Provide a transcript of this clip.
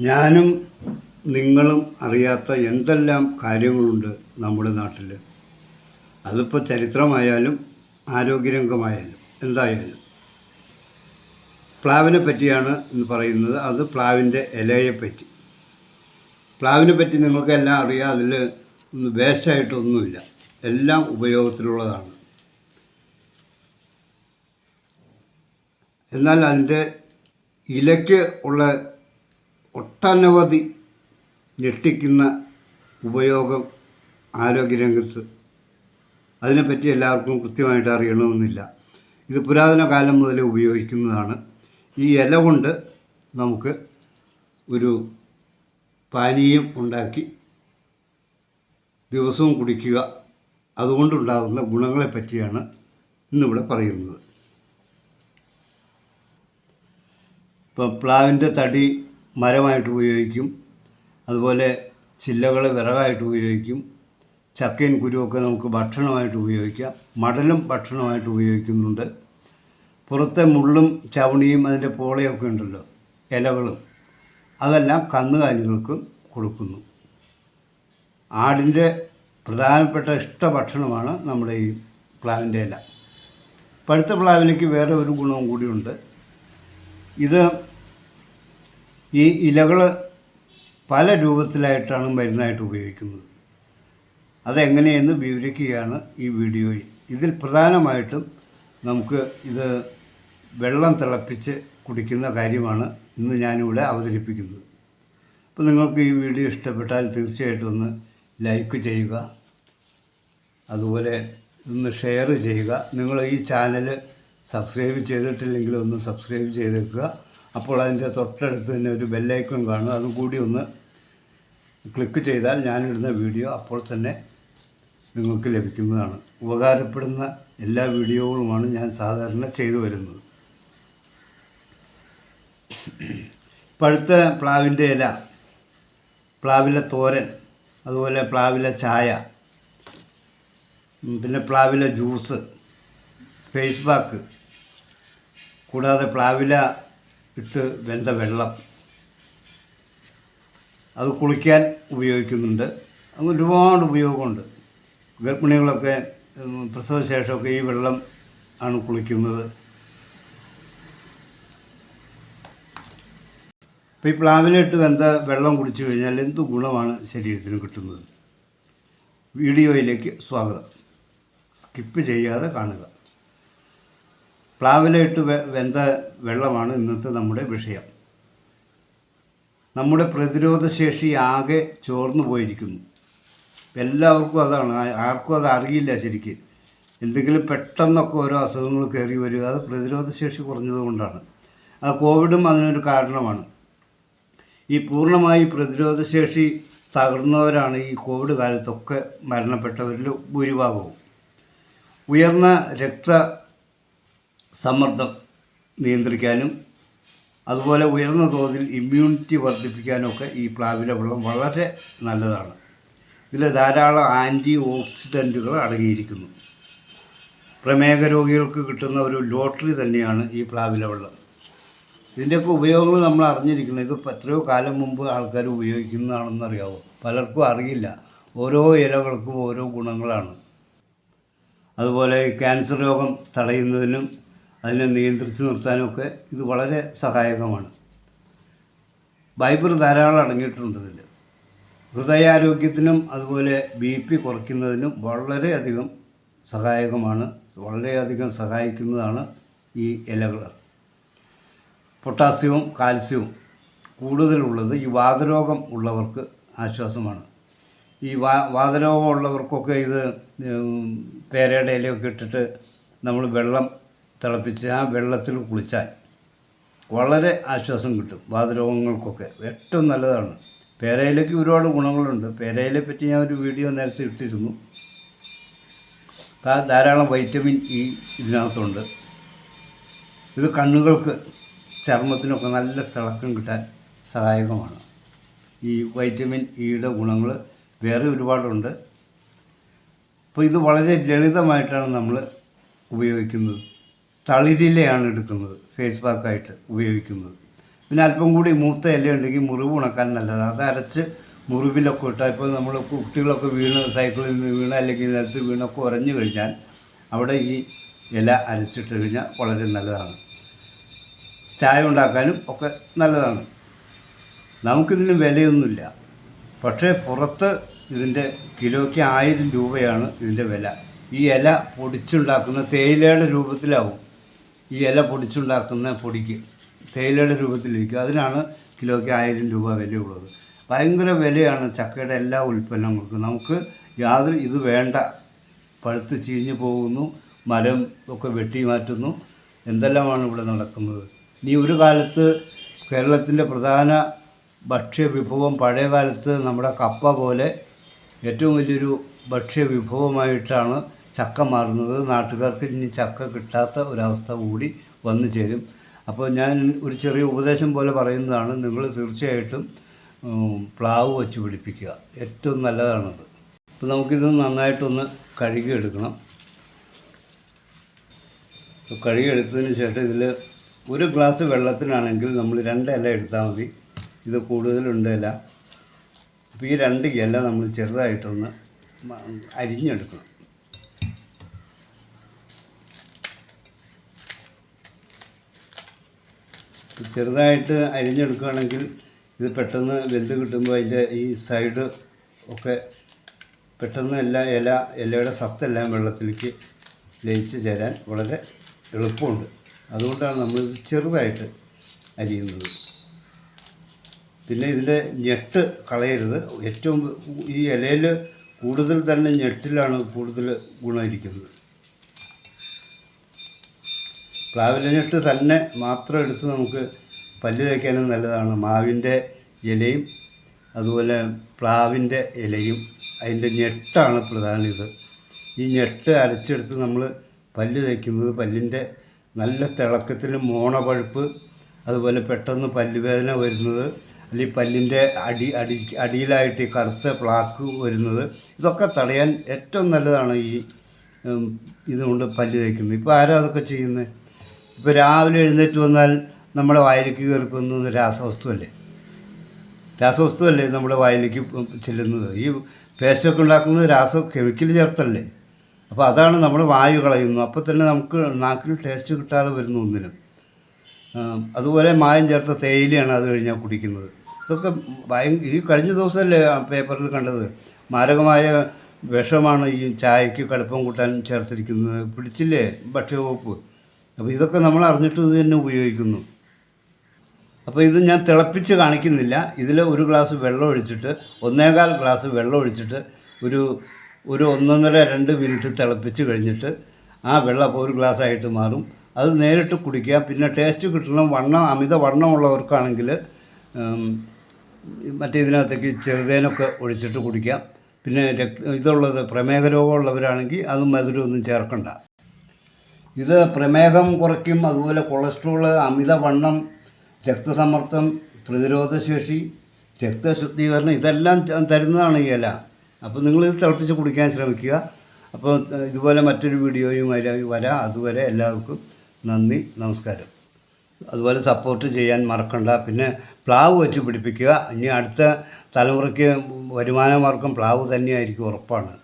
ഞാനും നിങ്ങളും അറിയാത്ത എന്തെല്ലാം കാര്യങ്ങളുണ്ട് നമ്മുടെ നാട്ടിൽ. അതിപ്പോൾ ചരിത്രമായാലും ആരോഗ്യരംഗമായാലും എന്തായാലും. പ്ലാവിനെ പറ്റിയാണ് എന്ന് പറയുന്നത്. അത് പ്ലാവിന്റെ ഇലയെ പറ്റി പ്ലാവിനെ പറ്റി നിങ്ങൾക്കെല്ലാം അറിയാം. അതിൽ വേസ്റ്റായിട്ടൊന്നുമില്ല. എല്ലാം ഉപയോഗത്തിലുള്ളതാണ്. എന്നാൽ അതിന്റെ ഇലയ്ക്ക് ഉള്ള ഒട്ടനവധി ഞെട്ടിക്കുന്ന ഉപയോഗം ആരോഗ്യരംഗത്ത് അതിനെപ്പറ്റി എല്ലാവർക്കും കൃത്യമായിട്ട് അറിയണമെന്നില്ല. ഇത് പുരാതന കാലം മുതൽ ഉപയോഗിക്കുന്നതാണ്. ഈ ഇല കൊണ്ട് നമുക്ക് ഒരു പാനീയം ഉണ്ടാക്കി ദിവസവും കുടിക്കുക. അതുകൊണ്ടുണ്ടാകുന്ന ഗുണങ്ങളെ പറ്റിയാണ് ഇന്നിവിടെ പറയുന്നത്. ഇപ്പം പ്ലാവിന്റെ തടി മരമായിട്ട് ഉപയോഗിക്കും. അതുപോലെ ചില്ലകൾ വിറകായിട്ട് ഉപയോഗിക്കും. ചക്കയും കുരുവൊക്കെ നമുക്ക് ഭക്ഷണമായിട്ട് ഉപയോഗിക്കാം. മടലും ഭക്ഷണമായിട്ട് ഉപയോഗിക്കുന്നുണ്ട്. പുറത്തെ മുള്ളും ചവണിയും അതിന്റെ പോളയൊക്കെ ഉണ്ടല്ലോ ഇലകളും അതെല്ലാം കന്നുകാലികൾക്കും കൊടുക്കുന്നു. ആടിന്റെ പ്രധാനപ്പെട്ട ഇഷ്ട ഭക്ഷണമാണ് നമ്മുടെ ഈ പ്ലാവിന്റെ ഇല. പഴുത്ത പ്ലാവിലേക്ക് വേറെ ഒരു ഗുണവും കൂടിയുണ്ട്. ഇത് ഈ ഇലകൾ പല രൂപത്തിലായിട്ടാണ് മരുന്നായിട്ട് ഉപയോഗിക്കുന്നത്. അതെങ്ങനെയെന്ന് വിവരിക്കുകയാണ് ഈ വീഡിയോയിൽ ഇതിൽ പ്രധാനമായിട്ടും നമുക്ക് ഇത് വെള്ളം തിളപ്പിച്ച് കുടിക്കുന്ന കാര്യമാണ് ഇന്ന് ഞാനിവിടെ അവതരിപ്പിക്കുന്നത്. അപ്പോൾ നിങ്ങൾക്ക് ഈ വീഡിയോ ഇഷ്ടപ്പെട്ടാൽ തീർച്ചയായിട്ടും ഒന്ന് ലൈക്ക് ചെയ്യുക. അതുപോലെ ഒന്ന് ഷെയർ ചെയ്യുക. നിങ്ങൾ ഈ ചാനൽ സബ്സ്ക്രൈബ് ചെയ്തിട്ടില്ലെങ്കിൽ ഒന്ന് സബ്സ്ക്രൈബ് ചെയ്തേക്കുക. അപ്പോൾ അതിന്റെ തൊട്ടടുത്ത് തന്നെ ഒരു ബെല്ലൈക്കൺ കാണും. അതും കൂടി ഒന്ന് ക്ലിക്ക് ചെയ്താൽ ഞാനിടുന്ന വീഡിയോ അപ്പോൾ തന്നെ നിങ്ങൾക്ക് ലഭിക്കുന്നതാണ്. ഉപകാരപ്പെടുന്ന എല്ലാ വീഡിയോകളുമാണ് ഞാൻ സാധാരണ ചെയ്തു വരുന്നത്. പഴുത്ത പ്ലാവിന്റെ ഇല. പ്ലാവിലെ തോരൻ അതുപോലെ പ്ലാവിലെ ചായ പിന്നെ പ്ലാവിലെ ജ്യൂസ് ഫേസ് പാക്ക് കൂടാതെ പ്ലാവില ഇട്ട് വെന്ത വെള്ളം. അത് കുളിക്കാൻ ഉപയോഗിക്കുന്നുണ്ട്. അങ്ങനെ ഒരുപാട് ഉപയോഗമുണ്ട്. ഗർഭിണികളൊക്കെ പ്രസവ പ്രസവശേഷമൊക്കെ ഈ വെള്ളം ആണ് കുളിക്കുന്നത്. അപ്പോൾ ഈ പ്ലാവിലിട്ട് വെന്ത വെള്ളം കുടിച്ചു കഴിഞ്ഞാൽ എന്ത് ഗുണമാണ് ശരീരത്തിന് കിട്ടുന്നത്? വീഡിയോയിലേക്ക് സ്വാഗതം. സ്കിപ്പ് ചെയ്യാതെ കാണുക. പ്ലാവിലിട്ട് വെന്ത വെള്ളമാണ് ഇന്നത്തെ നമ്മുടെ വിഷയം. നമ്മുടെ പ്രതിരോധശേഷി ആകെ ചോർന്നു പോയിരിക്കുന്നു. എല്ലാവർക്കും അതാണ്. ആർക്കും അത് അറിയില്ല ശരിക്ക്. എന്തെങ്കിലും പെട്ടെന്നൊക്കെ ഓരോ അസുഖങ്ങൾ കയറി വരിക അത് പ്രതിരോധശേഷി കുറഞ്ഞതുകൊണ്ടാണ് ആ കോവിഡും അതിനൊരു കാരണമാണ്. ഈ പൂർണമായി പ്രതിരോധശേഷി തകർന്നവരാണ് ഈ കോവിഡ് കാലത്തൊക്കെ മരണപ്പെട്ടവരിൽ ഭൂരിഭാഗവും. ഉയർന്ന രക്ത സമ്മർദ്ദം നിയന്ത്രിക്കാനും അതുപോലെ ഉയർന്ന തോതിൽ ഇമ്മ്യൂണിറ്റി വർദ്ധിപ്പിക്കാനൊക്കെ ഈ പ്ലാവില വെള്ളം വളരെ നല്ലതാണ്. ഇതിൽ ധാരാളം ആന്റി ഓക്സിഡന്റുകൾ അടങ്ങിയിരിക്കുന്നു. പ്രമേഹ രോഗികൾക്ക് കിട്ടുന്ന ഒരു ലോട്ടറി തന്നെയാണ് ഈ പ്ലാവിലെ വെള്ളം. ഇതിന്റെയൊക്കെ ഉപയോഗങ്ങൾ നമ്മൾ അറിഞ്ഞിരിക്കുന്നത് ഇത് എത്രയോ കാലം മുമ്പ് ആൾക്കാർ ഉപയോഗിക്കുന്നതാണെന്ന് അറിയാവോ പലർക്കും അറിയില്ല. ഓരോ ഇലകൾക്കും ഓരോ ഗുണങ്ങളാണ്. അതുപോലെ ക്യാൻസർ രോഗം തടയുന്നതിനും അതിനെ നിയന്ത്രിച്ച് നിർത്താനുമൊക്കെ ഇത് വളരെ സഹായകമാണ്. ഫൈബർ ധാരാളം അടങ്ങിയിട്ടുണ്ട് ഇതിൽ. ഹൃദയാരോഗ്യത്തിനും അതുപോലെ ബി പി കുറയ്ക്കുന്നതിനും വളരെയധികം സഹായകമാണ്. വളരെയധികം സഹായിക്കുന്നതാണ് ഈ ഇലകൾ. പൊട്ടാസ്യവും കാൽസ്യവും കൂടുതലുള്ളത് ഈ വാതരോഗം ഉള്ളവർക്ക് ആശ്വാസമാണ്. ഈ വാ വാതരോഗം ഉള്ളവർക്കൊക്കെ ഇത് പേരയുടെ ഇലയൊക്കെ ഇട്ടിട്ട് നമ്മൾ വെള്ളം തിളപ്പിച്ച് ആ വെള്ളത്തിൽ കുളിച്ചാൽ വളരെ ആശ്വാസം കിട്ടും വാതരോഗങ്ങൾക്കൊക്കെ. ഏറ്റവും നല്ലതാണ്. പേരയിലേക്ക് ഒരുപാട് ഗുണങ്ങളുണ്ട്. പേരയിലെ പറ്റി ഞാൻ ഒരു വീഡിയോ നേരത്തെ ഇട്ടിരുന്നു. ധാരാളം വൈറ്റമിൻ ഇ ഇതിനകത്തുണ്ട്. ഇത് കണ്ണുകൾക്ക് ചർമ്മത്തിനൊക്കെ നല്ല തിളക്കം കിട്ടാൻ സഹായകമാണ്. ഈ വൈറ്റമിൻ ഇയുടെ ഗുണങ്ങൾ വേറെ ഒരുപാടുണ്ട്. അപ്പോൾ ഇത് വളരെ ലളിതമായിട്ടാണ് നമ്മൾ ഉപയോഗിക്കുന്നത്. തളിരിലയാണ് എടുക്കുന്നത് ഫേസ് പാക്കായിട്ട് ഉപയോഗിക്കുന്നത്. പിന്നെ അല്പം കൂടി മൂത്ത ഇല ഉണ്ടെങ്കിൽ മുറിവ് ഉണക്കാൻ നല്ലതാണ്. അത് അരച്ച് മുറിവിലൊക്കെ ഇട്ടാൽ ഇപ്പോൾ നമ്മൾ കുട്ടികളൊക്കെ വീണ് സൈക്കിളിൽ നിന്ന് വീണ് അല്ലെങ്കിൽ നിലത്ത് വീണൊക്കെ ഉറഞ്ഞു കഴിഞ്ഞാൽ അവിടെ ഈ ഇല അരച്ചിട്ട് കഴിഞ്ഞാൽ വളരെ നല്ലതാണ്. ചായ ഉണ്ടാക്കാനും ഒക്കെ നല്ലതാണ്. നമുക്കിതിന് വിലയൊന്നുമില്ല. പക്ഷേ പുറത്ത് ഇതിന്റെ കിലോയ്ക്ക് ആയിരം രൂപയാണ് ഇതിന്റെ വില. ഈ ഇല പൊടിച്ചുണ്ടാക്കുന്ന തേയിലയുടെ രൂപത്തിലാവും. ഈ ഇല പൊടിച്ചുണ്ടാക്കുന്ന പൊടിക്ക് തേയിലയുടെ രൂപത്തിലിരിക്കും. അതിനാണ് കിലോയ്ക്ക് ആയിരം രൂപ വിലയുള്ളത്. ഭയങ്കര വിലയാണ് ചക്കയുടെ എല്ലാ ഉൽപ്പന്നങ്ങൾക്കും. നമുക്ക് യാതൊരു ഇത് വേണ്ട. പഴുത്ത് ചീഞ്ഞു പോകുന്നു. മരം ഒക്കെ വെട്ടി മാറ്റുന്നു. എന്തെല്ലാമാണ് ഇവിടെ നടക്കുന്നത്? ഇനി ഒരു കാലത്ത് കേരളത്തിന്റെ പ്രധാന ഭക്ഷ്യവിഭവം പഴയ കാലത്ത് നമ്മുടെ കപ്പ പോലെ ഏറ്റവും വലിയൊരു ഭക്ഷ്യവിഭവമായിട്ടാണ് ചക്ക മാറുന്നത് നാട്ടുകാർക്ക് ഇനി ചക്ക കിട്ടാത്ത ഒരവസ്ഥ കൂടി വന്നു ചേരും. അപ്പോൾ ഞാൻ ഒരു ചെറിയ ഉപദേശം പോലെ പറയുന്നതാണ് നിങ്ങൾ തീർച്ചയായിട്ടും പ്ലാവ് വെച്ച് പിടിപ്പിക്കുക. ഏറ്റവും നല്ലതാണത്. അപ്പോൾ നമുക്കിത് നന്നായിട്ടൊന്ന് കഴുകിയെടുക്കണം. കഴുകിയെടുത്തതിന് ശേഷം ഇതിൽ ഒരു ഗ്ലാസ് വെള്ളത്തിനാണെങ്കിൽ നമ്മൾ രണ്ട് ഇല എടുത്താൽ മതി. ഇത് കൂടുതലുണ്ട് ഇല. അപ്പോൾ ഈ രണ്ട് ഇല നമ്മൾ ചെറുതായിട്ടൊന്ന് അരിഞ്ഞെടുക്കണം. ചെറുതായിട്ട് അരിഞ്ഞെടുക്കുകയാണെങ്കിൽ ഇത് പെട്ടെന്ന് വെന്ത് കിട്ടുമ്പോൾ അതിന്റെ ഈ സൈഡ് ഒക്കെ പെട്ടെന്ന് എല്ലാ ഇല ഇലയുടെ സത്തെല്ലാം വെള്ളത്തിലേക്ക് ലയിച്ച് ചേരാൻ വളരെ എളുപ്പമുണ്ട്. അതുകൊണ്ടാണ് നമ്മളിത് ചെറുതായിട്ട് അരിയുന്നത്. പിന്നെ ഇതിന്റെ ഞെട്ട് കളയരുത്. ഏറ്റവും ഈ ഇലയിൽ കൂടുതൽ തന്നെ ഞെട്ടിലാണ് കൂടുതൽ ഗുണമിരിക്കുന്നത് പ്ലാവില ഞെട്ട് തന്നെ മാത്രം എടുത്ത് നമുക്ക് പല്ല് തേക്കാനും നല്ലതാണ്. മാവിന്റെ ഇലയും അതുപോലെ പ്ലാവിന്റെ ഇലയും അതിന്റെ ഞെട്ടാണ് പ്രധാനം ഇത്. ഈ ഞെട്ട് അരച്ചെടുത്ത് നമ്മൾ പല്ല് തേക്കുന്നത് പല്ലിന്റെ നല്ല തിളക്കത്തിന് മോണപഴുപ്പ് അതുപോലെ പെട്ടെന്ന് പല്ലുവേദന വരുന്നത് അല്ലെങ്കിൽ പല്ലിന്റെ അടി അടി അടിയിലായിട്ട് കറുത്ത പ്ലാക്ക് വരുന്നത് ഇതൊക്കെ തടയാൻ ഏറ്റവും നല്ലതാണ് ഈ ഇതുകൊണ്ട് പല്ല് തേക്കുന്നത്. ഇപ്പോൾ ആരാ അതൊക്കെ ചെയ്യുന്നത്? ഇപ്പോൾ രാവിലെ എഴുന്നേറ്റ് വന്നാൽ നമ്മുടെ വായിലേക്ക് കയറിപ്പോകുന്നത് രാസവസ്തുവല്ലേ? രാസവസ്തുവല്ലേ നമ്മുടെ വായിലേക്ക് ചെല്ലുന്നത്? ഈ പേസ്റ്റൊക്കെ ഉണ്ടാക്കുന്നത് രാസ കെമിക്കൽ ചേർത്തല്ലേ? അപ്പോൾ അതാണ് നമ്മൾ വായു കളയുന്നു. അപ്പോൾ തന്നെ നമുക്ക് നാക്കിൽ ടേസ്റ്റ് കിട്ടാതെ വരുന്നു ഒന്നിനും. അതുപോലെ മായം ചേർത്ത തേയിലയാണ് അത് കഴിഞ്ഞാൽ കുടിക്കുന്നത്. ഇതൊക്കെ ഭയ ഈ കഴിഞ്ഞ ദിവസമല്ലേ പേപ്പറിൽ കണ്ടത്? മാരകമായ വിഷമാണ് ഈ ചായക്ക് കടുപ്പം കൂട്ടാൻ ചേർത്തിരിക്കുന്നത്. പിടിച്ചില്ലേ? ഭക്ഷ്യവകുപ്പ്. അപ്പോൾ ഇതൊക്കെ നമ്മൾ അറിഞ്ഞിട്ട് ഇത് തന്നെ ഉപയോഗിക്കുന്നു. അപ്പോൾ ഇത് ഞാൻ തിളപ്പിച്ച് കാണിക്കുന്നില്ല. ഇതിൽ ഒരു ഗ്ലാസ് വെള്ളം ഒഴിച്ചിട്ട് ഒന്നേകാൽ ഗ്ലാസ് വെള്ളം ഒഴിച്ചിട്ട് ഒരു ഒരു ഒന്നൊന്നര രണ്ട് മിനിറ്റ് തിളപ്പിച്ച് കഴിഞ്ഞിട്ട് ആ വെള്ളം അപ്പോൾ ഒരു ഗ്ലാസ് ആയിട്ട് മാറും. അത് നേരിട്ട് കുടിക്കുക. പിന്നെ ടേസ്റ്റ് കിട്ടണം. വണ്ണം അമിത വണ്ണമുള്ളവർക്കാണെങ്കിൽ മറ്റേ ഇതിനകത്തേക്ക് ചെറുതേനൊക്കെ ഒഴിച്ചിട്ട് കുടിക്കാം. പിന്നെ രക്ത ഇതുള്ളത് പ്രമേഹ രോഗമുള്ളവരാണെങ്കിൽ അത് മധുരമൊന്നും ചേർക്കണ്ട. ഇത് പ്രമേഹം കുറയ്ക്കും അതുപോലെ കൊളസ്ട്രോൾ അമിതവണ്ണം രക്തസമ്മർദ്ദം പ്രതിരോധശേഷി രക്തശുദ്ധീകരണം ഇതെല്ലാം തരുന്നതാണ് ഈ ഇല. അപ്പോൾ നിങ്ങളിത് തിളപ്പിച്ച് കുടിക്കാൻ ശ്രമിക്കുക. അപ്പോൾ ഇതുപോലെ മറ്റൊരു വീഡിയോയുമായി വരാം. അതുവരെ എല്ലാവർക്കും നന്ദി നമസ്കാരം. അതുപോലെ സപ്പോർട്ട് ചെയ്യാൻ മറക്കണ്ട. പിന്നെ പ്ലാവ് വെച്ച് പിടിപ്പിക്കുക. ഇനി അടുത്ത തലമുറയ്ക്ക് വരുമാനമാർക്കും പ്ലാവ് തന്നെയായിരിക്കും ഉറപ്പാണ്.